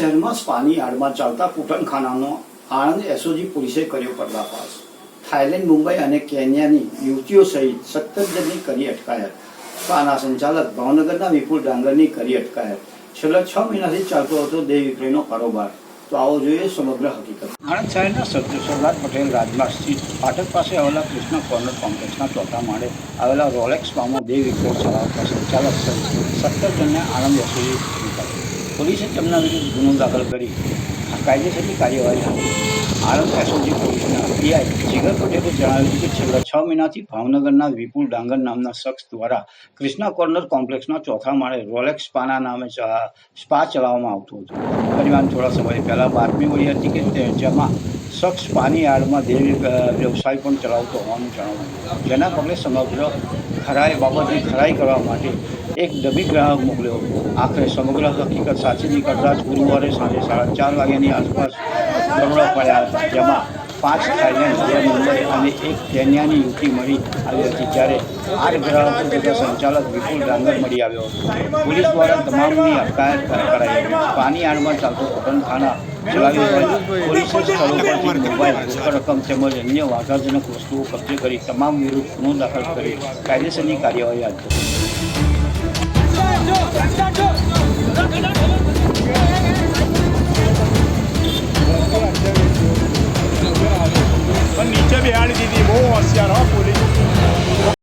આણંદમાં સ્પાની યાર્ડમાં ચાલતા કુટનખાનાનો આણંદ એસઓજી પોલીસે કર્યો પર્દાફાશ. થાઇલેન્ડ, મુંબઈ અને કેન્યાની યુવતીઓ સહિત સત્તર જણની કરી અટકાયત. સ્પાના સંચાલક ભાવનગરના વિપુલ ડાંગરની કરી અટકાયત. છેલ્લા છ મહિનાથી ચાલતો હતો દેહ વિક્રયનો કારોબાર. તો આવો જોઈએ સમગ્ર હકીકત. આણંદ શહેરના સર- સરદાર પટેલ રાજમાર્ગ સ્થિત પાઠક પાસે આવેલા કૃષ્ણ કોર્નર કોમ્પ્લેક્સના ચોથા માળે આવેલા રોલેક્સ પામમાં દેવ વિક્રય ચલાવતા સંચાલક સહિત સત્તર જણને આણંદ ઝડપાયા. પોલીસે તેમના વિરુદ્ધ ગુનો દાખલ કરી કાયદેસરની કાર્યવાહી હાથ આણંદ એસઓજી પોલીસના પીઆઈ જીગર પટેલે જણાવ્યું કે છેલ્લા છ મહિનાથી ભાવનગરના વિપુલ ડાંગર નામના શખ્સ દ્વારા ક્રિષ્ના કોર્નર કોમ્પ્લેક્સના ચોથા માળે રોલેક્સ સ્પાના નામે સ્પા ચલાવવામાં આવતું હતું. પરિવાર થોડા સમય પહેલા બાતમી મળી હતી કે જેમાં શખ્સ પાની આડમાં દેવી વ્યવસાય પણ ચલાવતો હોવાનું જણાવ્યું જેના પગલે સમગ્ર ખરાઈ બાબતની ખરાઈ કરવા માટે એક ડબી ગ્રાહક મોકલ્યો આખરે સમગ્ર હકીકત સાચી નીકળતા જ ગુરુવારે સાંજે સાડા ચાર વાગ્યાની આસપાસ દરોડા પડ્યા હતા, જેમાં પાંચ થાઈલેન્ડ અને એક કેન્યાની યુવતી મળી આવી હતી, જ્યારે આઠ ગ્રાહકો તથા સંચાલક વિપુલ ડાંગર મળી આવ્યો હતો. પોલીસ દ્વારા તમામની અટકાયત કરાઈ હતી. પાની આડમાં ચાલતો પતનખાના રકમ તેમજ અન્ય વાઘાજનક વસ્તુઓ કબજે કરી તમામ વિરુદ્ધ ગુનો દાખલ કરી કાયદેસરની કાર્યવાહી હાથ ધરી નીચે બેહાડી દીધી, બહુ હોશિયાર હો, પોલીસ.